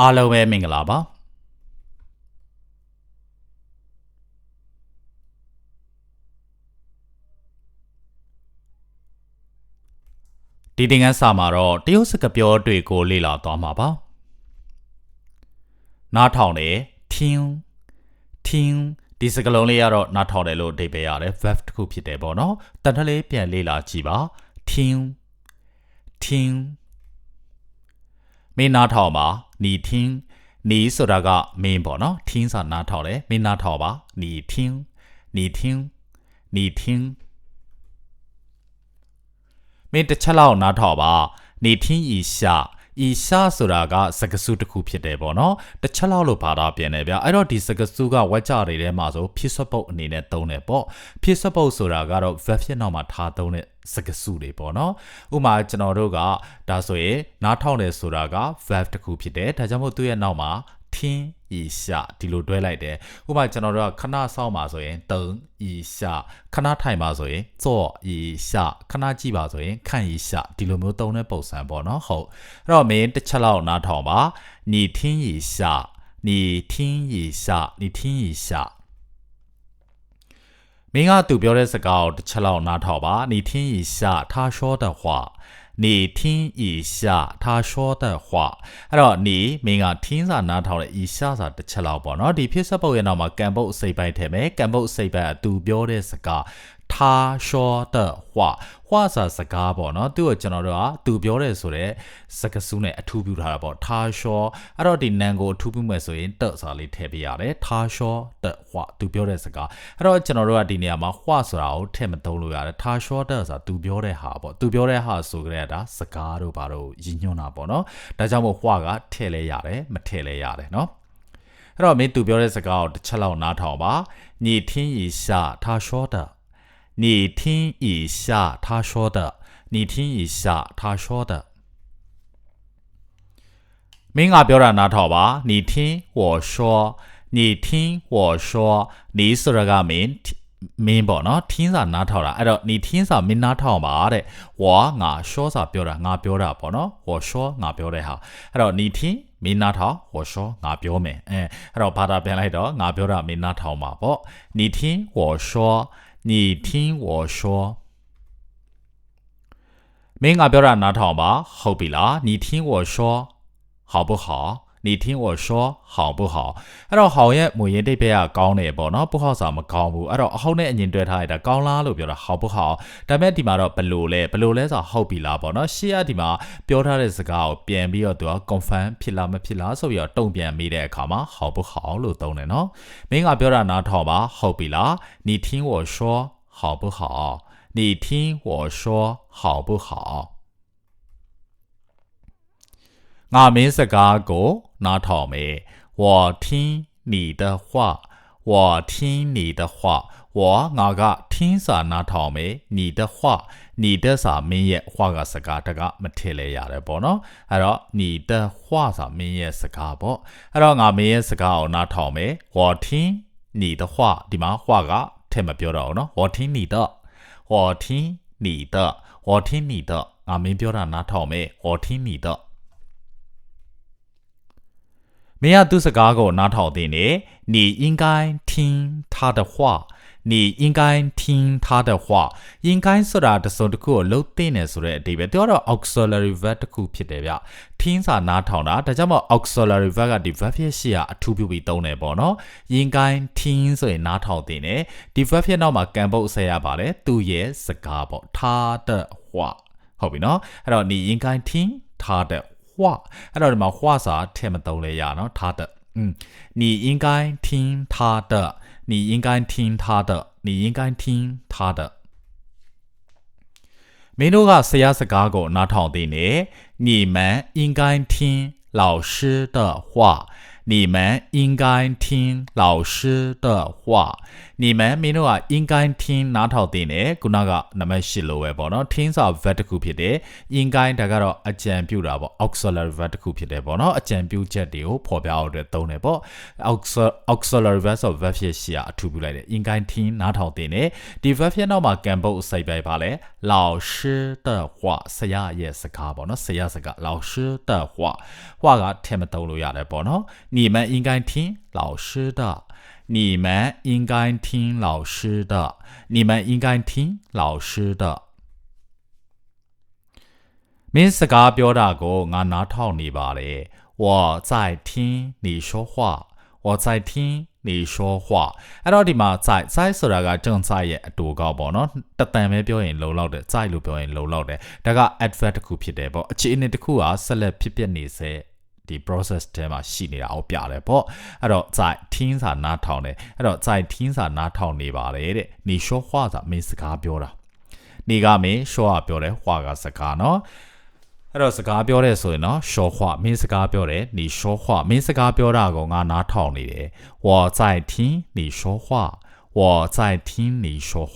အားလုံးပဲမင်္ဂလာပါဒီတင်ငန်းစာမှာတော့တရုတ်စကားပြောတွေကိုလေ့လာသွားမှာပါနားထောင်တယ်ထင်းထင်းဒီစကားလုံးလေးကတော့နားထောင်တယ်လို့အဓိပ္ပာယ်ရတယ် verb တစ်ခုဖြစ်တယ်ပေါ့နော်တန်ထလေးပြန်လေ့လာကြည့်ပါထင်းထင်း မင်းနားထောင်ပါနီထင်းနီဆိုတာကမင်းပေါ့နော်ထင်းစာနားထောင်တယ်မင်းနားထောင်ပါနီထင်းနီထင်းနီထင်းမင်းတစ်ချက်လောက်နားထောင်ပါနီထင်းဤရှာ ဤရှာဆိုတာကစကားစုတစ်ခုဖြစ်တယ်ပေါ့နော်တစ်ချက်လောက်လို့ဘာသာပြန်တယ်ဗျအဲ့တော့ဒီစကားစုကဝက်ကြတွေထဲမှာဆိုဖြစ်ဆွတ်ပုတ်အနေနဲ့သုံးတယ်ပေါ့ဖြစ်ဆွတ်ပုတ်ဆိုတာကတော့ verb ဖြစ်နောက်မှာထားသုံးတဲ့စကားစုတွေပေါ့နော်ဥပမာကျွန်တော်တို့ကဒါဆိုရင်နားထောင်တယ်ဆိုတာက verb တစ်ခုဖြစ်တယ်ဒါကြောင့်မို့သူ့ရဲ့နောက်မှာ ထင်းဤရှာဒီလိုတွဲလိုက်တယ်ဥပမာကျွန်တော်တို့ကခဏဆောင်းပါဆိုရင်တုံဤရှာခဏထိုင်ပါဆိုရင်ကြော့ဤရှာခဏကြည့်ပါဆိုရင်ခန့်ဤရှာဒီလိုမျိုးသုံးတဲ့ပုံစံပေါ့နော်ဟုတ်အဲ့တော့မင်းတစ်ချက်လောက်နားထောင်ပါ你听一下你听一下你听一下မင်းကသူပြောတဲ့စကားကိုတစ်ချက်လောက်နားထောင်ပါ你听一下他说的话 你听一下他说的话အဲ့တော့你မင်းကထင်းစာနားထောင်တဲ့ဤရှာစာတစ်ချက်လောက်ပေါ့နော်ဒီဖြစ်စပုတ်ရဲ့နောက်မှာကံပုတ်အစိပ်ပိုင်းထည့်မယ်ကံပုတ်အစိပ်ပိုင်းအတူပြောတဲ့စကား 他说的话话စာစကားပေါ့နော်သူ့ကိုကျွန်တော်တို့ကသူပြောတယ်ဆိုတော့စကားစုနဲ့အထူးပြုထားတာပေါ့他说အဲ့တော့ဒီနံကိုအထူးပြုမယ်ဆိုရင်တစာလေးထည့်ပေးရတယ်他说的话သူပြောတဲ့စကားအဲ့တော့ကျွန်တော်တို့ကဒီနေရာမှာ话ဆိုတာကိုထည့်မသုံးလို့ရတယ်他说的ဆိုတာသူပြောတဲ့ဟာပေါ့သူပြောတဲ့ဟာဆိုကြတဲ့ဒါစကားတို့ဘာတို့ရည်ညွှန်းတာပေါ့နော်ဒါကြောင့်မို့话ကထည့်လဲရတယ်မထည့်လဲရတယ်နော်အဲ့တော့မင်းသူပြောတဲ့စကားကိုတစ်ချက်လောက်နားထောင်ပါ你听一下他说的 你听一下他说的，你听一下他说的。မင်းကပြောတာနားထောင်ပါ你听我说你听我说你ဆိုတာကမင်းမင်းပေါ့နော်ထင်းစာနားထောင်တာအဲ့တော့你听စာမင်းနားထောင်ပါတဲ့我ငါရှောစာပြောတာငါပြောတာပေါ့နော်我说ငါပြောတဲ့ဟာအဲ့တော့你听မင်းနားထောင်我说ငါပြောမယ်အဲအဲ့တော့ဘာသာပြန်လိုက်တော့ငါပြောတာမင်းနားထောင်ပါပေါ့你听我说 你听我说。明啊表达哪到吧后边啦你听我说好不好？你听我说好不好အဲ့တော့ဟောင်ရဲ့မူရင်းတိတ်ပဲကကောင်းတယ်ပေါ့နော်不好စာမကောင်းဘူးအဲ့တော့အဟုတ်နဲ့အရင်တွဲထားရတာကောင်းလားလို့ပြောတာ好不好ဒါပေမဲ့ဒီမှာတော့ဘလို့လဲဘလို့လဲဆိုဟုတ်ပြီလားပေါ့နော်ရှေ့ကဒီမှာပြောထားတဲ့စကားကိုပြန်ပြီးတော့သူက confirm ဖြစ်လားမဖြစ်လားဆိုပြီးတော့တုံ့ပြန်မိတဲ့အခါမှာ好不好လို့သုံးတယ်နော်မင်းကပြောတာနားထောင်ပါဟုတ်ပြီလား你听我说好不好你听我说好不好 ငါမင်းစကားကိုနားထောင်မယ်我听你的话我听你的话我ငါက听စာနားထောင်မယ်你的话你的စာမင်းရဲ့话ကစကားတကမထည့်လဲရတယ်ပေါ့နော်အဲ့တော့你的话စာမင်းရဲ့စကားပေါ့အဲ့တော့ငါမင်းရဲ့စကားကိုနားထောင်မယ်我听你的话ဒီမှာ话ကထည့်မပြောတော့ဘူးနော်我听你的我听你的我听你的ငါမင်းပြောတာနားထောင်မယ်我听你的 မင်းကသူ့စကားကိုနားထောင်သင့်တယ်你应该听他的话你应该听他的话应该ဆိုတာတစုံတစ်ခုကိုလှုပ်သိနေဆိုတဲ့အဓိပ္ပာယ်သူကတော့ auxiliary verb တစ်ခုဖြစ်တယ်ဗျထင်းစာနားထောင်တာဒါကြောင့်မို့ auxiliary verb ကဒီ verb ဖြစ်ရှိရအထူးပြုပြီးသုံးတယ်ပေါ့နော်应该听ဆိုရင်နားထောင်သင့်တယ်ဒီ verb ဖြစ်နောက်မှာကံပုတ်ဆက်ရပါတယ်သူ့ရဲ့စကားပေါ့他的话ဟုတ်ပြီနော်အဲ့တော့你应该听他的话 အဲ့တော့ဒီမှာ话စာထည့်မသုံးလဲရနော်他的嗯你应该听他的你应该听他的你应该听他的မင်းတို့ကဆရာစကားကိုနားထောင်သိနေ你们应该听老师的话你们应该听老师的话 你们မင်းတို့က应该听နားထောင်တင်တယ်ခုနကနံပါတ်၈လိုပဲပေါ့နော်听စာ verb တစ်ခုဖြစ်တယ်应该ဒါကတော့အကြံပြုတာပေါ့ auxiliary verb တစ်ခုဖြစ်တယ်ပေါ့နော်အကြံပြုချက်တွေကိုဖော်ပြအောင်အတွက်သုံးတယ်ပေါ့ auxiliary verb ဆို verb ဖြစ်ရှိရအထူးပြုလိုက်တယ်应该听နားထောင်တင်တယ်ဒီ verb ဖြစ်နောက်မှာ can ပုတ်စိတ်ပဲပါလဲ老师的话ဆရာရဲ့စကားပေါ့နော်ဆရာစကား老师的话话ကထင်မသုံးလို့ရတယ်ပေါ့နော်你们应该听老师的 你们应该听老师的，你们应该听老师的。မင်းစကားပြောတာကိုငါနားထောင်နေပါလေ我在听你说话我在听你说话အဲ့တော့ဒီမှာ在在ဆိုတာက正在ရဲ့အတူကောက်ပေါ့နော်တတန်ပဲပြောရင်လုံလောက်တယ်在လို့ပြောရင်လုံလောက်တယ်ဒါက adverb တစ်ခုဖြစ်တယ်ပေါ့အခြေအနေတစ်ခုကဆက်လက်ဖြစ်ပျက်နေစေ ဒီ process ထဲမှာရှိနေတာအောင်ပြတယ်ပေါ့အဲ့တော့在听စာနားထောင်တယ်အဲ့တော့在听စာနားထောင်နေပါလေတဲ့你说话စာမင်းစကားပြောတာ你ကမင်း说话ပြောတယ်话ကစကားနော်အဲ့တော့စကားပြောတဲ့ဆိုရင်နော်ရှော့ခွမင်းစကားပြောတယ်你说话မင်းစကားပြောတာကိုငါနားထောင်နေတယ်我在听你说话我在听你说话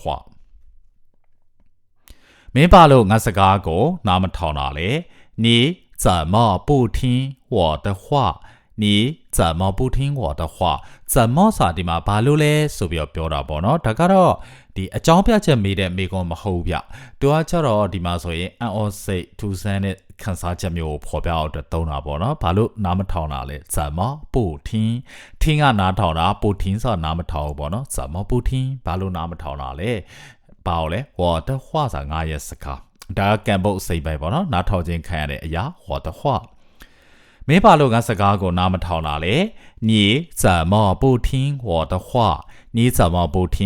မင်းပါလို့ငါစကားကိုနားမထောင်တာလေ你 怎么不听我的话你怎么不听我的话怎么စာဒီမှာဘာလို့လဲဆိုပြီးတော့ပြောတာပေါ့နော်ဒါကတော့ဒီအကြောင်းပြချက်မေးတဲ့မေကွန်မဟုတ်ဗျသူကကျတော့ဒီမှာဆိုရင်အန်အော်စိတ်ထူဆန်းတဲ့ခန်းစားချက်မျိုးကိုဖော်ပြအောင်အတွက်သုံးတာပေါ့နော်ဘာလို့နားမထောင်တာလဲ怎么不听听ကနားထောင်တာ不听ဆိုနားမထောင်ဘူးပေါ့နော်怎么不听ဘာလို့နားမထောင်တာလဲဘာလို့လဲ我的话စာငါရဲ့စကား ဒါကကံပုတ်စိတ်ပဲပေါ့နော်နားထောင်ခြင်းခံရတဲ့အရာ我的话မင်းပါလို့ငါစကားကိုနားမထောင်တာလေ你怎么不听我的话你怎么不听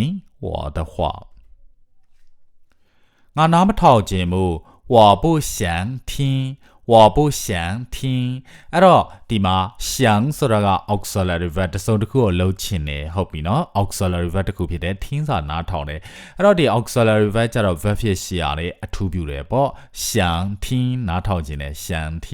我的话ငါနားမထောင်ခြင်းမူ我不想听 我不想听အဲ့တော့ဒီမှာ想ဆိုတာက auxiliary verb တစ်စုံတစ်ခုကိုလုံးချင်တယ်ဟုတ်ပြီနော် auxiliary verb တစ်ခုဖြစ်တယ်听စာနားထောင်တယ်အဲ့တော့ဒီ auxiliary verb ကျတော့ verb ဖြစ်ရှိရတယ်အထူးပြုတယ်ပေါ့想听နားထောင်ခြင်းနဲ့想听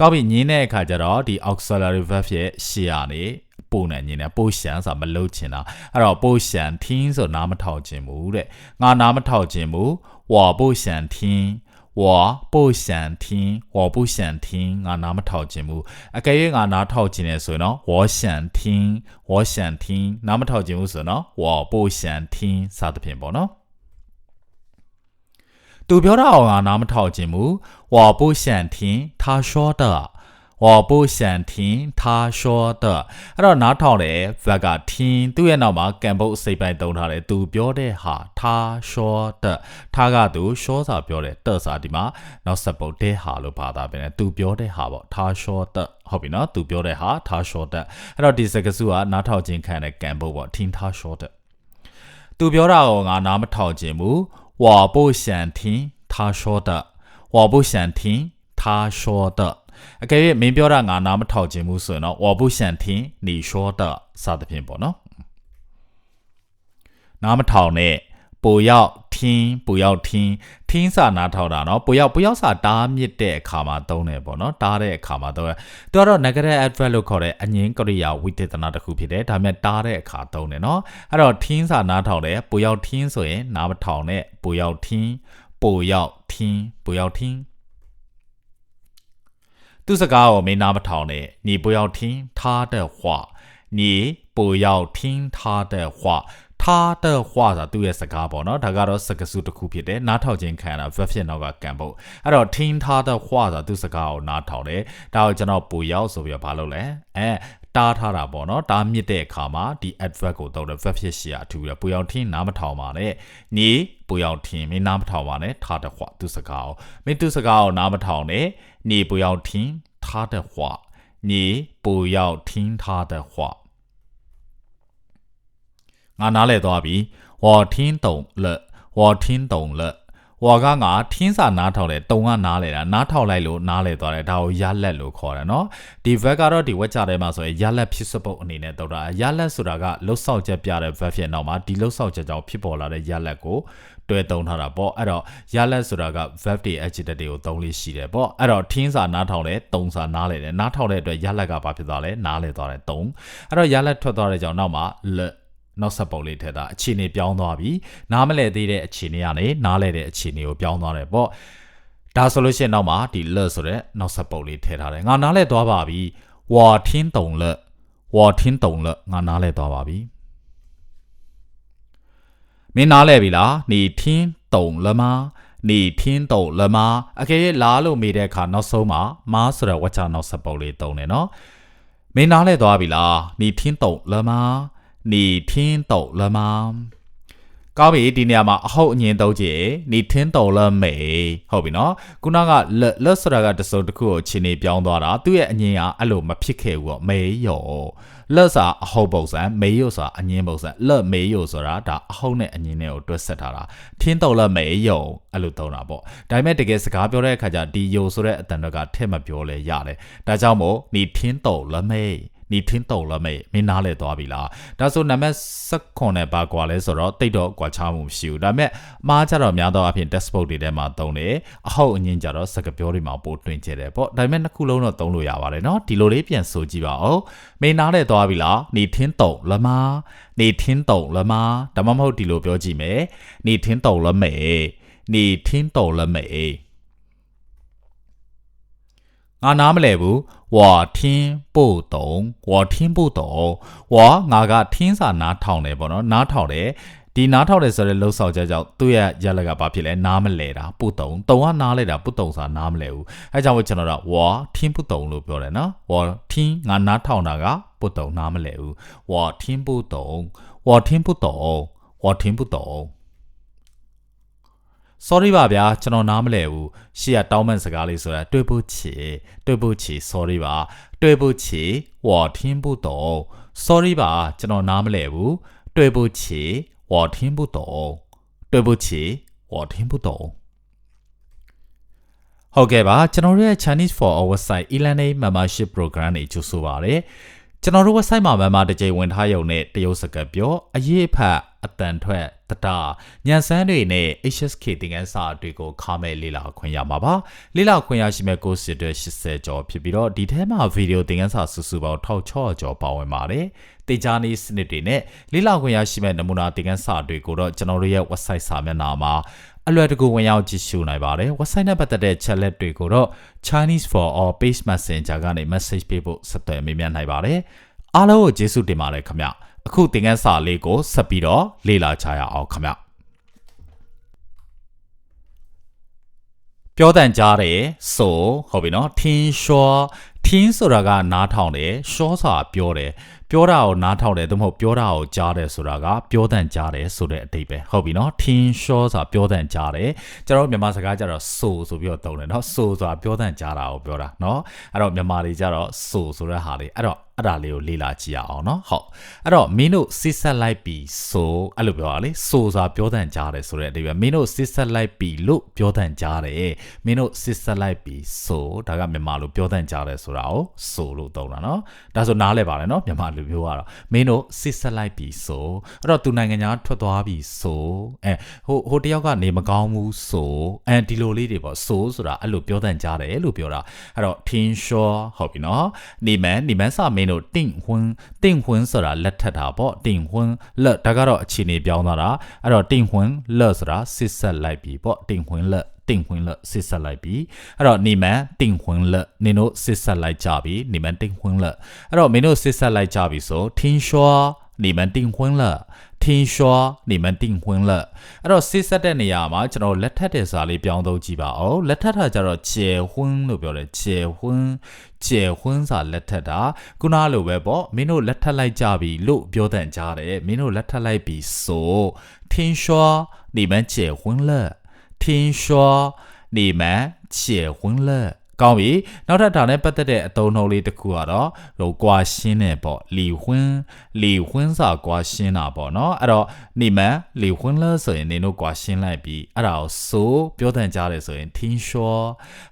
ကောက်ပြီညင်းတဲ့အခါကျတော့ဒီ auxiliary verb ဖြစ်ရှိရတယ်ပုံနဲ့ညင်းတယ်ပို့ရှန်ဆိုတာမလုံးချင်တာအဲ့တော့ပို့ရှန်听ဆိုနားမထောင်ခြင်းဘူးတဲ့ငါနားမထောင်ခြင်းဘူး我不想听 我不想听我不想听ငါနားမထောင်ခြင်းဘူးအကယ်၍ငါနားထောင်ခြင်းနေဆိုရင်တော့我想听我想听နားမထောင်ခြင်းဘူးဆိုရင်တော့我不想听စသဖြင့်ပေါ့နော်သူပြောတာအောင်ငါနားမထောင်ခြင်းဘူး我不想听他说的 我不想听他说的အဲ့တော့နားထောင်တယ် verb က听သူ့ရဲ့နောက်မှာ can ပုတ်စိတ်ပိုင်းသုံးထားတယ်သူပြောတဲ့ဟာ他说的他ကသူ说စာပြောတယ်的စာဒီမှာနောက်ဆက်ပုတ်တဲ့ဟာလို့ဘာသာပြန်တယ်သူပြောတဲ့ဟာပေါ့他说的ဟုတ်ပြီနော်သူပြောတဲ့ဟာ他说的အဲ့တော့ဒီစကားစုကနားထောင်ခြင်းခံတဲ့ can ပုတ်ပေါ့听他说的သူပြောတာကိုငါနားမထောင်ခြင်းဘူး我不想听他说的我不想听他说的 အကယ်၍မင်းပြောတာငါနားမထောင်ခြင်းဘူးဆိုရင်တော့ဝါဘုရှန်ထင်းနေရှောတာစသဖြင့်ပေါ့နော်နားမထောင်နဲ့ပိုရောက်ထင်းပိုရောက်ထင်းထင်းစာနားထောင်တာနော်ပိုရောက်ပိုရောက်စာတားမြစ်တဲ့အခါမှာသုံးတယ်ပေါ့နော်တားတဲ့အခါမှာသုံးတယ်သူကတော့ negative adverb လို့ခေါ်တဲ့အငင်းကရိယာဝိသေသနာတစ်ခုဖြစ်တယ်ဒါပေမဲ့တားတဲ့အခါသုံးတယ်နော်အဲ့တော့ထင်းစာနားထောင်တယ်ပိုရောက်ထင်းဆိုရင်နားမထောင်နဲ့ပိုရောက်ထင်းပိုရောက်ထင်းပိုရောက်ထင်း သူစကားကိုမင်းနားမထောင်နဲ့你不要听他的话你不要听他的话他的话ဆိုတာသူ့ရဲ့စကားပေါ့နော်ဒါကတော့စကားစုတစ်ခုဖြစ်တယ်နားထောင်ခြင်းခံရတာ verb ဖြစ်နောက်ကကံဖို့အဲ့တော့ 听他的话ဆိုတာသူ့စကားကိုနားထောင်တယ်ဒါကိုကျွန်တော်ပူရောက်ဆိုပြီးတော့ဘာလုပ်လဲအဲတားထားတာပေါ့နော်တားမြစ်တဲ့အခါမှာဒီ adverb ကိုသုံးတယ် verb ဖြစ်ရှိရအထူးရပူရောက်ထင်းနားမထောင်ပါနဲ့你不要听မင်းနားမထောင်ပါနဲ့他的话သူစကားကိုမင်းသူစကားကိုနားမထောင်နဲ့ 你不要听他的话你不要听他的话ငါနားလဲသွားပြီ我听懂了我听懂了ဝါကငါထင်းစာနားထောင်တယ်တုံကနားလဲတာနားထောင်လိုက်လို့နားလဲသွားတယ်ဒါကိုရလက်လို့ခေါ်တယ်နော်ဒီ verb ကတော့ဒီဝက်ချထဲမှာဆိုရင်ရလက်ဖြစ်စပုတ်အနေနဲ့တော့တာရလက်ဆိုတာကလှုပ်ဆောက်ချက်ပြတဲ့ verb ဖြစ်နောက်မှာဒီလှုပ်ဆောက်ချက်ကြောင့်ဖြစ်ပေါ်လာတဲ့ရလက်ကို တွဲသုံးထားတာပေါ့အဲ့တော့ရလက်ဆိုတာက verb တွေ adjective တွေကိုသုံးလေးရှိတယ်ပေါ့အဲ့တော့ထင်းစာနားထောင်တယ်သုံးစာနားလဲတယ်နားထောင်တဲ့အတွက်ရလက်ကဘာဖြစ်သွားလဲနားလဲသွားတယ်သုံးအဲ့တော့ရလက်ထွက်သွားတဲ့ကြောင့်နောက်မှာ l နောက်ဆက်ပုံလေးထက်တာအခြေအနေပြောင်းသွားပြီနားမလဲသေးတဲ့အခြေအနေကနေနားလဲတဲ့အခြေအနေကိုပြောင်းသွားတယ်ပေါ့ဒါဆိုလို့ရှိရင်နောက်မှာဒီ l ဆိုတဲ့နောက်ဆက်ပုံလေးထည့်ထားတယ်ငါနားလဲသွားပါပြီဝါထင်းတုံလဝါထင်းတုံလငါနားလဲသွားပါပြီ မင်းနားလဲပြီလားနေထင်းတုံလမနေထင်းတုံလမအကယ်၍လားလို့မိတဲ့အခါနောက်ဆုံးမှာမားဆိုတဲ့ဝါချနောက်ဆက်ပုတ်လေးတုံတယ်နော်မင်းနားလဲသွားပြီလားနေထင်းတုံလမနေထင်းတုံလမ ကောင်းပြီဒီနေရာမှာအဟုတ်အငင်းသုံးကြည့်နီထင်းတော်လမေဟုတ်ပြီနော်ခုနကလွတ်ဆိုတာကတစုံတစ်ခုကိုခြေနေပြောင်းသွားတာသူ့ရဲ့အငင်းကအဲ့လိုမဖြစ်ခဲ့ဘူးတော့မေယောလွတ်စာအဟုတ်ပုံစံမေယောဆိုတာအငင်းပုံစံလွတ်မေယောဆိုတာဒါအဟုတ်နဲ့အငင်းနဲ့ကိုတွဲဆက်ထားတာထင်းတော်လမေယောအဲ့လိုသုံးတာပေါ့ဒါပေမဲ့တကယ်စကားပြောတဲ့အခါကျဒီယောဆိုတဲ့အတန်တော့ကထည့်မပြောလဲရတယ်ဒါကြောင့်မို့နီထင်းတော်လမေယော နေထင်းတော့လမဲ့မင်းနားလဲသွားပြီလားဒါဆိုနံပါတ်16နဲ့ပါကွာလဲဆိုတော့တိတ်တော့ကွာခြားမှုမရှိဘူးဒါပေမဲ့အမှားကြတော့များသောအားဖြင့် textbook တွေထဲမှာသုံးတယ်အဟုတ်အငင်းကြတော့စကားပြောတွေမှာပို့တွင်ကျတယ်ပေါ့ဒါပေမဲ့နှစ်ခုလုံးတော့သုံးလို့ရပါတယ်နော်ဒီလိုလေးပြန်ဆိုကြည့်ပါဦးမင်းနားလဲသွားပြီလားနေထင်းတော့လမားနေထင်းတော့လမားဒါမှမဟုတ်ဒီလိုပြောကြည့်မယ်နေထင်းတော့လမဲ့နေထင်းတော့လမဲ့ ငါနားမလဲဘူးဝါထင်းပို့တုံဝါထင်းပို့တုံဝါငါကထင်းစာနားထောင်တယ်ပေါ့နော်နားထောင်တယ်ဒီနားထောင်တယ်ဆိုတဲ့လှုပ်ဆောင်ချက်ကြောင့်သူ့ရဲ့ရလကဘာဖြစ်လဲနားမလဲတာပုတုံတုံကနားလဲတာပုတုံစာနားမလဲဘူးအဲကြောင့်မို့ကျွန်တော်ကဝါထင်းပုတုံလို့ပြောတယ်နော်ဝါထင်းငါနားထောင်တာကပုတုံနားမလဲဘူးဝါထင်းပုတုံဝါထင်းပုတုံဝါထင်းပုတုံ sorry ပါဗျာကျွန်တော်နားမလဲဘူးရှေ့ကတောင်းပန်စကားလေးဆိုတာတွေ့ဖို့ချေတွေ့ဖို့ချေ sorry ပါတွေ့ဖို့ချေဝေါ်ထင်းဖို့တော့ sorry ပါကျွန်တော်နားမလဲဘူးတွေ့ဖို့ချေဝေါ်ထင်းဖို့တော့တွေ့ဖို့ချေဝေါ်ထင်းဖို့တော့ဟုတ်ကဲ့ပါကျွန်တော်တို့ရဲ့ Chinese for our website e-learning membership program တွေကြိုဆိုပါရစေ ကျွန်တော်တို့ website မှာ member တစ်ကြိမ်ဝင်ထားရုံနဲ့တရုတ်စကားပြောအရေးဖတ်အတန်ထွက်တတာညံစမ်းတွေနဲ့ HSK သင်ခန်းစာတွေကိုခါမဲ့လေ့လာခွင့်ရမှာပါလေ့လာခွင့်ရရှိမဲ့ course တွေ80ကျော်ဖြစ်ပြီးတော့ဒီထဲမှာဗီဒီယိုသင်ခန်းစာစုစုပေါင်း1600ကျော်ပါဝင်ပါတယ်တေချာနေစနစ်တွေနဲ့လေ့လာခွင့်ရရှိမဲ့နမူနာသင်ခန်းစာတွေကိုတော့ကျွန်တော်တို့ရဲ့ website စာမျက်နှာမှာ အလွယ်တကူဝင်ရောက်ကြည့်ရှုနိုင်ပါတယ် website နဲ့ပတ်သက်တဲ့ chat တွေကိုတော့ Chinese for all page messenger ကနေ message ပေးဖို့ဆက်သွယ်မေးမြန်းနိုင်ပါတယ်အားလုံးကိုကျေးဇူးတင်ပါတယ်ခင်ဗျအခုသင်ခန်းစာလေးကိုဆက်ပြီးတော့လေ့လာကြရအောင်ခင်ဗျပြောတန်ကြားတယ်ဆိုဟုတ်ပြီနော်ထင်းရှောထင်းဆိုတာကနားထောင်တယ်ရှောဆိုတာပြောတယ် ပြောတာကိုနားထောင်တယ်သို့မဟုတ်ပြောတာကိုကြားတယ်ဆိုတာကပြောတန်ကြားတယ်ဆိုတဲ့အတိတ်ပဲဟုတ်ပြီနော်ထင်းရှောဆိုတာပြောတန်ကြားတယ်ကျွန်တော်မြန်မာစကားကြတော့ဆိုဆိုပြီးတော့သုံးတယ်နော်ဆိုဆိုတာပြောတန်ကြားတာကိုပြောတာနော်အဲ့တော့မြန်မာတွေကြတော့ဆိုဆိုတဲ့ဟာလေးအဲ့တော့ အဲ့ဒါလေးကိုလေ့လာကြည့်ရအောင်เนาะဟုတ်အဲ့တော့မင်းတို့စစ်ဆက်လိုက်ပြီဆိုအဲ့လိုပြောတာလေဆိုစာပြောတန်ကြားတယ်ဆိုတဲ့အဓိပ္ပာယ်မင်းတို့စစ်ဆက်လိုက်ပြီလို့ပြောတန်ကြားတယ်မင်းတို့စစ်ဆက်လိုက်ပြီဆိုဒါကမြန်မာလိုပြောတန်ကြားတယ်ဆိုတာကိုဆိုလို့သုံးတာเนาะဒါဆိုနားလဲပါတယ်เนาะမြန်မာလိုပြောရတော့မင်းတို့စစ်ဆက်လိုက်ပြီဆိုအဲ့တော့သူနိုင်ငံသားထွက်သွားပြီဆိုအဲဟိုဟိုတယောက်ကနေမကောင်းဘူးဆိုအဲဒီလိုလေးတွေပေါ့ဆိုဆိုတာအဲ့လိုပြောတန်ကြားတယ်လို့ပြောတာအဲ့တော့ tin sure ဟုတ်ပြီเนาะနေမန်နေမန်စာမင်း တို့တင့်ဟွန်းတင့်ဟွန်းဆိုတာလက်ထပ်တာပေါ့တင့်ဟွန်းလက်ဒါကတော့အခြေအနေပြောင်းသွားတာအဲ့တော့တင့်ဟွန်းလက်ဆိုတာစစ်ဆက်လိုက်ပြီပေါ့တင့်ဟွန်းလက်တင့်ခွင်းလက်စစ်ဆက်လိုက်ပြီအဲ့တော့နေမန်တင့်ခွင်းလက်နင်တို့စစ်ဆက်လိုက်ကြပြီနေမန်တင့်ခွင်းလက်အဲ့တော့မင်းတို့စစ်ဆက်လိုက်ကြပြီဆိုထင်းရှောနေမန်တင့်ခွင်းလက်ထင်းရှောနေမန်တင့်ခွင်းလက်အဲ့တော့စစ်ဆက်တဲ့နေရာမှာကျွန်တော်လက်ထပ်တဲ့စာလေးပြောင်းသုံးကြည့်ပါအောင်လက်ထပ်တာကျတော့ကျေဟွန်းလို့ပြောတယ်ကျေဟွန်း 结婚结婚စာလက်ထက်တာခုနလိုပဲပေါ့မင်းတို့လက်ထက်လိုက်ကြပြီလို့ပြောတဲ့ကြားတယ်မင်းတို့လက်ထက်လိုက်ပြီဆို听说你们结婚了听说你们结婚了ကောင်းပြီနောက်ထပ်ဒါနဲ့ပတ်သက်တဲ့အသုံးနှုန်းလေးတစ်ခုကတော့ဟိုကွာရှင်းနေပေါ့လီဝင်းလီဝင်းစာကွာရှင်းတာပေါ့နော်အဲ့တော့နေမန်လီဝင်းလဲဆိုရင်နေတို့ကွာရှင်းလိုက်ပြီအဲ့ဒါကိုဆိုပြောတဲ့ကြားတယ်ဆိုရင်ထင်းရှော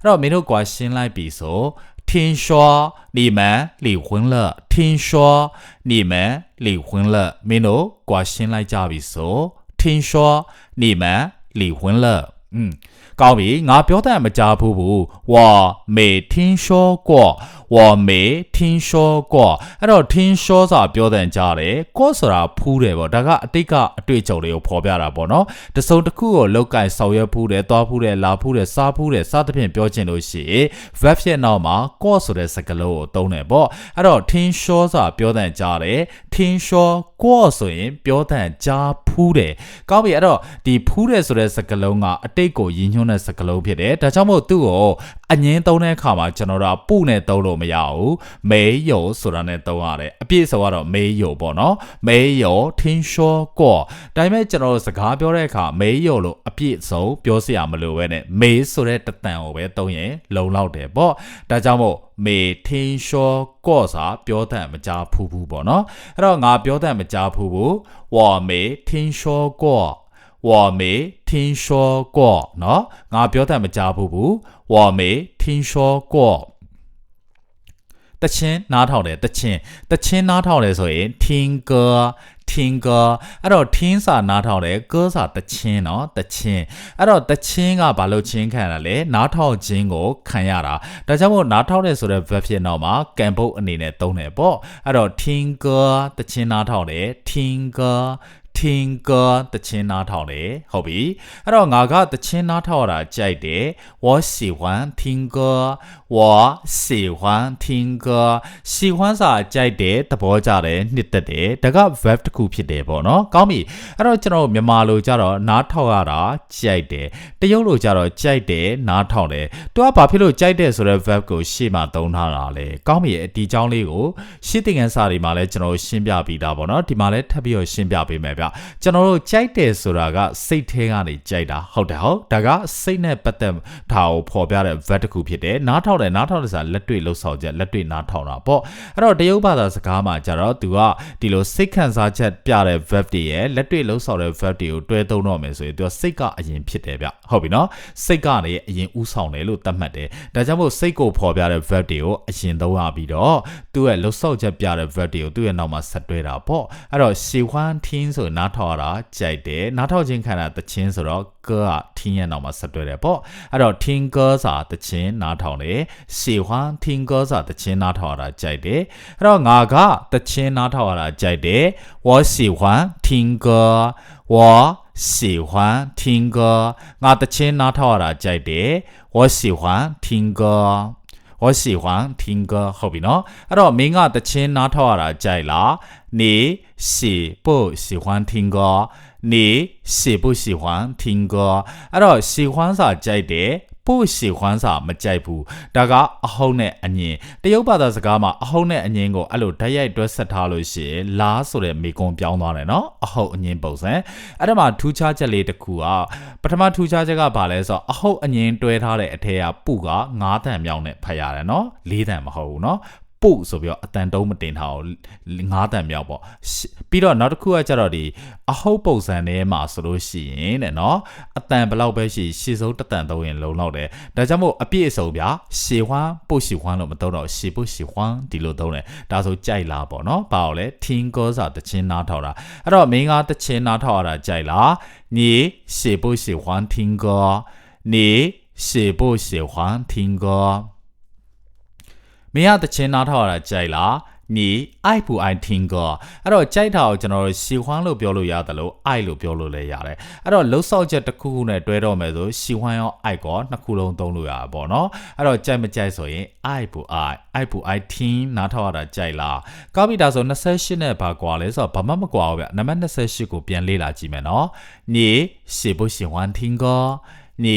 အဲ့တော့မင်းတို့ကွာရှင်းလိုက်ပြီဆို 听说你们离婚了？听说你们离婚了？没有，我先来加一手。听说你们离婚了？嗯。 ကောင်းပြီငါပြောတဲ့မကြားဘူးဘူးဝါမေထင်းရှောကောဝါမေထင်းရှောကောအဲ့တော့ထင်းရှောစာပြောတဲ့ကြားတယ်ကောဆိုတာဖူးတယ်ပေါ့ဒါကအတိတ်ကအတွေ့အကြုံတွေကိုဖော်ပြတာပေါ့နော်တစုံတစ်ခုကိုလောက်ကင်ဆောင်ရွက်ဖူးတယ်သွားဖူးတယ်လာဖူးတယ်စားဖူးတယ်စသဖြင့်ပြောချင်လို့ရှိရင် verb ရဲ့နောက်မှာကောဆိုတဲ့စကားလုံးကိုသုံးတယ်ပေါ့အဲ့တော့ထင်းရှောစာပြောတဲ့ကြားတယ်ထင်းရှောကောဆိုရင်ပြောတဲ့ကြားဖူးတယ်ကောင်းပြီအဲ့တော့ဒီဖူးတယ်ဆိုတဲ့စကားလုံးကအတိတ်ကိုရည်ညွှန်းတဲ့စကားလုံးဖြစ်တယ်ဒါကြောင့်မို့သူ့ကိုအငင်းသုံးတဲ့အခါမှာကျွန်တော်တို့ကပုနဲ့သုံးလို့မရဘူးမေယိုဆိုတာနဲ့သုံးရတယ်အပြည့်ဆိုကတော့မေယိုပေါ့နော်မေယိုထင်းရှောကောဒါပေမဲ့ကျွန်တော်တို့စကားပြောတဲ့အခါမေယိုလို့အပြည့်စုံပြောစရာမလိုပဲနဲ့မေဆိုတဲ့တတန်ကိုပဲသုံးရင်လုံလောက်တယ်ပေါ့ဒါကြောင့်မို့မေထင်းရှောကောစာပြောတဲ့မကြားဖူးဘူးပေါ့နော်အဲ့တော့ငါပြောတဲ့မကြားဖူးဘူးဝါမေထင်းရှောကော ဝေါ်မေထင်းလျှောကော့နော်ငါပြောတတ်မကြဘူးဘူးဝေါ်မေထင်းလျှောကော့တချင်းနားထောင်တယ်တချင်းတချင်းနားထောင်တယ်ဆိုရင်ထင်းကာထင်းကာအဲ့တော့ထင်းစာနားထောင်တယ်ကာစာတချင်းเนาะတချင်းအဲ့တော့တချင်းကဘာလို့ချင်းခံရလဲနားထောင်ခြင်းကိုခံရတာဒါကြောင့်မို့နားထောင်တယ်ဆိုတဲ့ verb ဖြစ်တော့မှာကံပုတ်အနေနဲ့သုံးတယ်ပေါ့အဲ့တော့ထင်းကာတချင်းနားထောင်တယ်ထင်းကာ 听歌တချင်းနားထောင်တယ်ဟုတ်ပြီအဲ့တော့ငါကတချင်းနားထောင်တာကြိုက်တယ်我喜欢听歌 我喜欢听歌喜欢စာကြိုက်တယ်သဘောကျတယ်နှစ်သက်တယ်ဒါက verb တစ်ခုဖြစ်တယ်ပေါ့နော်ကောင်းပြီအဲ့တော့ကျွန်တော်မြန်မာလိုကြတော့နားထောင်ရတာကြိုက်တယ်တရုတ်လိုကြတော့ကြိုက်တယ်နားထောင်တယ်သူကဘာဖြစ်လို့ကြိုက်တယ်ဆိုတဲ့ verb ကိုရှေ့မှာသုံးထားတာလဲကောင်းပြီဒီအကြောင်းလေးကိုရှေ့သင်ခန်းစာတွေမှာလည်းကျွန်တော်ရှင်းပြပြီးသားပေါ့နော်ဒီမှာလည်းထပ်ပြီးတော့ရှင်းပြပေးမယ်ဗျကျွန်တော်တို့ကြိုက်တယ်ဆိုတာကစိတ်ထဲကနေကြိုက်တာဟုတ်တယ်ဟုတ်ဒါကစိတ်နဲ့ပတ်သက်တာကိုဖော်ပြတဲ့ verb တစ်ခုဖြစ်တယ်နားထောင် င်တယ်နားထောင်တဲ့စာလက်တွေ့လှုပ်ဆောင်ချက်လက်တွေ့နားထောင်တာပေါ့အဲ့တော့တရုတ်ဘာသာစကားမှာကြတော့သူကဒီလိုစိတ်ခံစားချက်ပြတဲ့ verb တွေရဲ့လက်တွေ့လှုပ်ဆောင်တဲ့ verb တွေကိုတွဲသုံးတော့မယ်ဆိုရင်သူကစိတ်ကအရင်ဖြစ်တယ်ဗျဟုတ်ပြီနော်စိတ်ကနေအရင်ဥဆောင်တယ်လို့သတ်မှတ်တယ်ဒါကြောင့်မို့စိတ်ကိုဖော်ပြတဲ့ verb တွေကိုအရင်သုံးရပြီးတော့သူ့ရဲ့လှုပ်ဆောင်ချက်ပြတဲ့ verb တွေကိုသူ့ရဲ့နောက်မှာဆက်တွဲတာပေါ့အဲ့တော့ရှီဝမ်ထင်းဆိုနားထောင်ရတာကြိုက်တယ်နားထောင်ခြင်းခံတာတခြင်းဆိုတော့ကကထင်းရဲ့နောက်မှာဆက်တွဲတယ်ပေါ့အဲ့တော့ထင်းကစာတခြင်းနားထောင်တယ်喜欢听歌စာတခြင်းနားထောင်ရတာကြိုက်တယ်အဲ့တော့ငါကတခြင်းနားထောင်ရတာကြိုက်တယ်我喜欢听歌我喜欢听歌ငါတခြင်းနားထောင်ရတာကြိုက်တယ်我喜欢听歌我喜欢听歌ဟုတ်ပြီနော်အဲ့တော့မင်းကတခြင်းနားထောင်ရတာကြိုက်လား你喜不喜欢听歌你喜不喜欢听歌အဲ့တော့喜欢စာကြိုက်တယ် ပို့ရှေခွမ်းစာမကြိုက်ဘူးဒါကအဟုတ်နဲ့အငင်တရုတ်ဘာသာစကားမှာအဟုတ်နဲ့အငင်ကိုအဲ့လိုဓာတ်ရိုက်တွဲဆက်ထားလို့ရှိရင်လားဆိုတဲ့မိကွန်းပြောင်းသွားတယ်နော်အဟုတ်အငင်ပုံစံအဲ့ဒါမှာထူးခြားချက်လေးတစ်ခုကပထမထူးခြားချက်ကဘာလဲဆိုတော့အဟုတ်အငင်တွဲထားတဲ့အထက်ကပုက9တန်မြောင်းနဲ့ဖတ်ရတယ်နော်4တန်မဟုတ်ဘူးနော် ပုတ်ဆိုပြီးတော့အတန်တုံးမတင်ထားအောင်ငါးတန်မြောက်ပေါ့ပြီးတော့နောက်တစ်ခုကကျတော့ဒီအဟုတ်ပုံစံထဲမှာဆိုလို့ရှိရင်တဲ့နော်အတန်ဘလောက်ပဲရှိရှေ့ဆုံးတတန်သုံးရင်လုံလောက်တယ်ဒါကြောင့်မို့အပြည့်အစုံဗျာရှေဝမ်းပုတ်ရှေဝမ်းလို့မသုံးတော့ရှေပုတ်ရှေဝမ်းဒီလိုသုံးတယ်ဒါဆိုကြိုက်လားပေါ့နော်ဘာလို့လဲထင်းကောစာတချင်းနားထောက်တာအဲ့တော့မင်းကတချင်းနားထောက်ရတာကြိုက်လား你喜不喜欢听歌你喜不喜欢听歌 မင်းကတခြင်းနားထောင်ရတာကြိုက်လားနီအိုက်ပူအိုင်ထင်ကောအဲ့တော့ကြိုက်တာကိုကျွန်တော်ရှီဟွမ်းလို့ပြောလို့ရတယ်လို့အိုက်လို့ပြောလို့လည်းရတယ်အဲ့တော့လှုပ်ဆောက်ချက်တစ်ခုခုနဲ့တွဲတော့မယ်ဆိုရှီဟွမ်းရောအိုက်ကောနှစ်ခုလုံးသုံးလို့ရတာပေါ့နော်အဲ့တော့ကြိုက်မကြိုက်ဆိုရင်အိုက်ပူအိုင်အိုက်ပူအိုင်ထင်နားထောင်ရတာကြိုက်လားကောင်းပြီဒါဆို28နဲ့ဘာကွာလဲဆိုတော့ဘာမှမကွာဘူးဗျနံပါတ်28ကိုပြန်လေ့လာကြည့်မယ်နော်နီရှီဘိုရှီဟွမ်းထင်ကော 你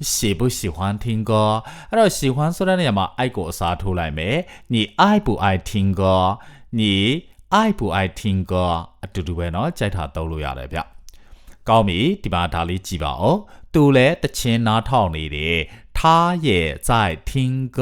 喜不喜欢听歌အဲ့တော့喜欢ဆိုတဲ့နေရာမှာ i ကိုအစားထိုးလိုက်မယ်你爱不爱听歌你爱不爱听歌အတူတူပဲเนาะကြိုက်တာသုံးလို့ရတယ်ဗျကောင်းပြီဒီမှာဒါလေးကြည့်ပါဦးသူလည်းတချင်းနားထောင်နေတယ်他也在听歌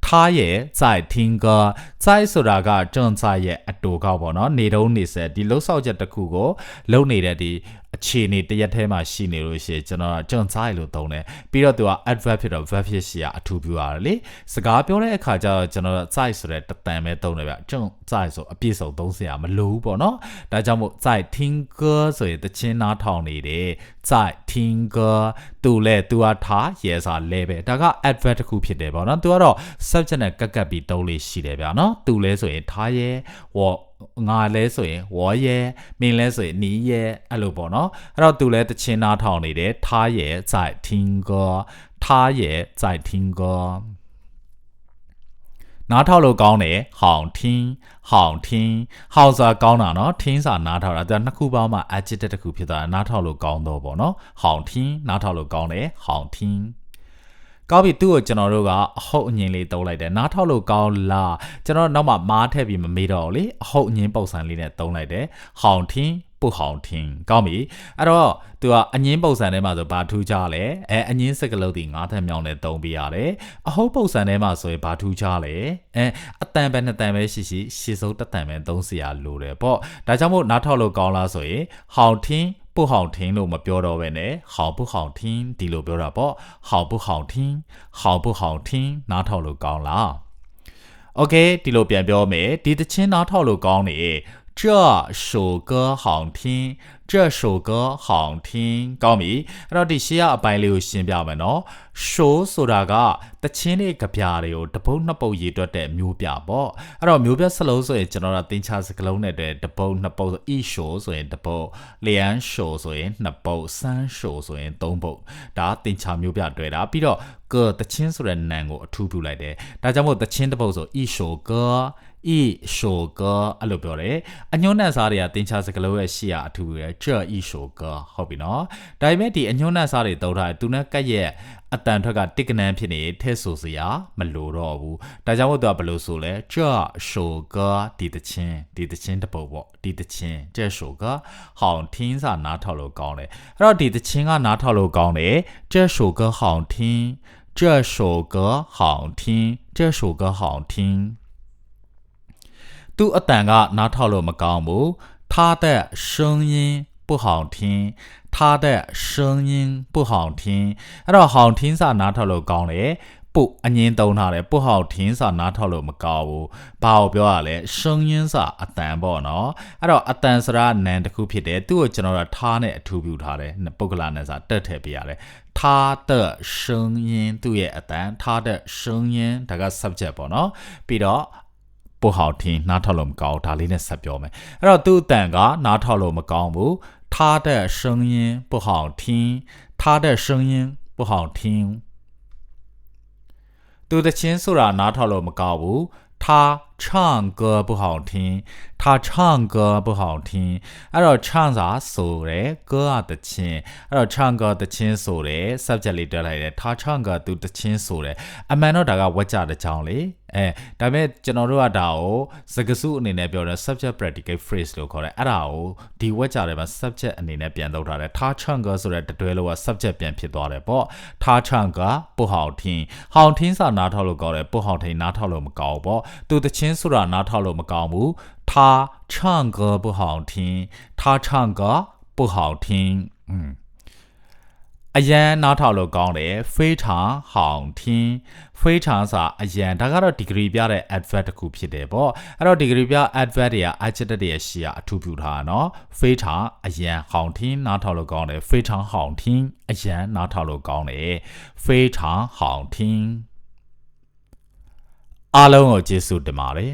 他也在听歌在ဆိုတာက正在ရဲ့အတူကောက်ပေါ့နော်နေတုံးနေဆက်ဒီလှုပ်ဆောက်ချက်တစ်ခုကိုလုံနေတဲ့ဒီ အခြေအနေတစ်ရက်ထဲမှာရှိနေလို့ရှိရင်ကျွန်တော်ကကြုံစားရလို့သုံးတယ်ပြီးတော့သူက adverb ဖြစ်တော့ verb ဖြစ်စီကအထူးပြုရတယ်လေစကားပြောတဲ့အခါကျတော့ကျွန်တော်က size ဆိုတဲ့တတန်ပဲသုံးတယ်ဗျကြုံ size ဆိုအပြည့်စုံသုံးစရာမလိုဘူးပေါ့နော်ဒါကြောင့်မို့ size 听歌ဆိုရင်တချင်းနားထောင်နေတယ် size 听歌သူလဲသူကထားရဲစာလဲပဲဒါက adverb တစ်ခုဖြစ်တယ်ပေါ့နော်သူကတော့ subject နဲ့ကပ်ကပ်ပြီးသုံးလေးရှိတယ်ဗျာနော်သူလဲဆိုရင်ထားရဲဝ ငါလဲဆိုရင်ဝေါ်ရဲမင်းလဲဆိုရင်နီးရဲအဲ့လိုပေါ့နော်အဲ့တော့သူလဲတချင်းနားထောင်နေတယ်ထားရဲဇိုက်ထင်းကောထားရဲဇိုက်ထင်းကောနားထောက်လို့ကောင်းတယ်ဟောင်ထင်းဟောင်ထင်းဟောင်စာကောင်းတာနော်ထင်းစာနားထောက်တာဒါနှစ်ခုပေါင်းမှ adjective တစ်ခုဖြစ်သွားတာနားထောက်လို့ကောင်းတော့ပေါ့နော်ဟောင်ထင်းနားထောက်လို့ကောင်းတယ်ဟောင်ထင်း ကောင်းပြီသူ့ကိုကျွန်တော်တို့ကအဟုတ်အငင်းလေးသုံးလိုက်တယ်နားထောက်လို့ကောင်းလားကျွန်တော်နောက်မှမားထည့်ပြီးမမေးတော့ဘူးလေအဟုတ်အငင်းပုံစံလေးနဲ့သုံးလိုက်တယ်ဟောင်ထင်းပူဟောင်ထင်းကောင်းပြီအဲ့တော့သူကအငင်းပုံစံထဲမှာဆိုဘာထူးကြလဲအဲအငင်းစကလုံးဒီငါးထက်မြောင်းနဲ့သုံးပြရတယ်အဟုတ်ပုံစံထဲမှာဆိုရင်ဘာထူးကြလဲအဲအတန်ပဲနှစ်တန်ပဲရှိရှိရှေ့ဆုံးတစ်တန်ပဲသုံးစရာလိုတယ်ပေါ့ဒါကြောင့်မို့နားထောက်လို့ကောင်းလားဆိုရင်ဟောင်ထင်း不好听လို့မပြောတော့ဘဲနဲ့好不好听ဒီလိုပြောတာပေါ့好不好听好不好听နားထောင်လို့ကောင်းလား Okay ဒီလိုပြန်ပြောမယ်ဒီတချင်းနားထောင်လို့ကောင်းနေ 这首歌好听这首歌好听ကောင်းပြီအဲ့တော့ဒီရှေ့ကအပိုင်းလေးကိုရှင်းပြမယ်နော် show ဆိုတာကတချင်းလေးကြပြတွေကိုတပုတ်နှစ်ပုတ်ရေးတွက်တဲ့မျိုးပြပေါ့အဲ့တော့မျိုးပြစလုံးဆိုရင်ကျွန်တော်တို့သင်ချစကလုံးနဲ့တည်းတပုတ်နှစ်ပုတ် e show ဆိုရင်တပုတ် lian show ဆိုရင်နှစ်ပုတ် san show ဆိုရင်သုံးပုတ်ဒါသင်ချမျိုးပြတွေ့တာပြီးတော့ကတချင်းဆိုတဲ့နာမ်ကိုအထူးပြုလိုက်တယ်ဒါကြောင့်မို့တချင်းတပုတ်ဆို e show က ဤရှိုကအဲ့လိုပြောတယ်အညွန်းနဲ့စားတွေကတင်ချစကလုံးရဲ့ရှေ့ရအထူးရယ်ချဤရှိုကဟုတ်ပြီနော်ဒါပေမဲ့ဒီအညွန်းနဲ့စားတွေတုံးထားတယ်သူနဲ့ကက်ရဲ့အတန်ထွက်ကတစ်ကနန်းဖြစ်နေထဲဆိုစရာမလိုတော့ဘူးဒါကြောင့်မို့သူကဘယ်လိုဆိုလဲချရှိုကဒီတချင်းဒီတချင်းတပုတ်ပေါ့ဒီတချင်းကျရှိုကဟောင်ထင်းစာနားထောက်လို့ကောင်းတယ်အဲ့တော့ဒီတချင်းကနားထောက်လို့ကောင်းတယ်ကျရှိုကဟောင်ထင်း这首歌好听，这首歌好听。 သူ့အတန်ကနားထောက်လို့မကောင်းဘူး他的声音不好听他的声音不好听အဲ့တော့好听စာနားထောက်လို့ကောင်းတယ်ပုအငင်းသုံးထားတယ်ပုဟောက်ထင်းစာနားထောက်လို့မကောင်းဘူးဘာကိုပြောရလဲရှင်းရင်းစာအတန်ပေါ့နော်အဲ့တော့အတန်စရာနန်တစ်ခုဖြစ်တယ်သူ့ကိုကျွန်တော်တို့ထားနဲ့အထူးပြုထားတယ်ပုဂ္ဂလနဲ့စာတက်ထည့်ပေးရတယ်他的声音သူ့ရဲ့အတန်他的声音ဒါက subject ပေါ့နော်ပြီးတော့ ပိုဟောက်ထင်းနားထောက်လို့မကောင်းဒါလေးနဲ့ဆက်ပြောမယ်အဲ့တော့သူ့အတန်ကနားထောက်လို့မကောင်းဘူး他的声音不好听他的声音不好听သူတချင်းဆိုတာနားထောက်လို့မကောင်းဘူး他唱歌不好听他唱歌不好听အဲ့တော့唱စာဆိုတယ်歌啊တချင်းအဲ့တော့唱歌တချင်းဆိုတယ် subject လေးတွဲလိုက်တယ်他唱歌သူတချင်းဆိုတယ်အမှန်တော့ဒါကဝက်ကြတဲ့ကြောင်းလေ အဲဒါပေမဲ့ကျွန်တော်တို့ကဒါကိုစကားစုအနေနဲ့ပြောတယ် subject predicate phrase လို့ခေါ်တယ်အဲ့ဒါကိုဒီဝက်ကြတယ်မှာ subject အနေနဲ့ပြန်သုံးထားတယ် ta changa ဆိုတဲ့တွဲလို့က subject ပြန်ဖြစ်သွားတယ်ပေါ့ ta changa ပို့ဟောင်ထင်းဟောင်ထင်းစာနားထောက်လို့ကောင်းတယ်ပို့ဟောင်ထင်းနားထောက်လို့မကောင်းပေါ့သူတချင်းဆိုတာနားထောက်လို့မကောင်းဘူး ta changa ပို့ဟောင်ထင်း ta changa ပို့ဟောင်ထင်းอืม အရန်နားထောင်လို့ကောင်းတယ်ဖေးထာဟောင်ထင်းဖေးထာစာအရန်ဒါကတော့ degree ပြတဲ့ adverb တစ်ခုဖြစ်တယ်ပေါ့အဲ့တော့ degree ပြ adverb တွေက adjective တွေရှေ့ကအထူးပြုထားတာနော်ဖေးထာအရန်ဟောင်ထင်းနားထောင်လို့ကောင်းတယ်ဖေးထာဟောင်ထင်းအရန်နားထောင်လို့ကောင်းတယ်ဖေးထာဟောင်ထင်းအားလုံးကိုကျေးဇူးတင်ပါတယ်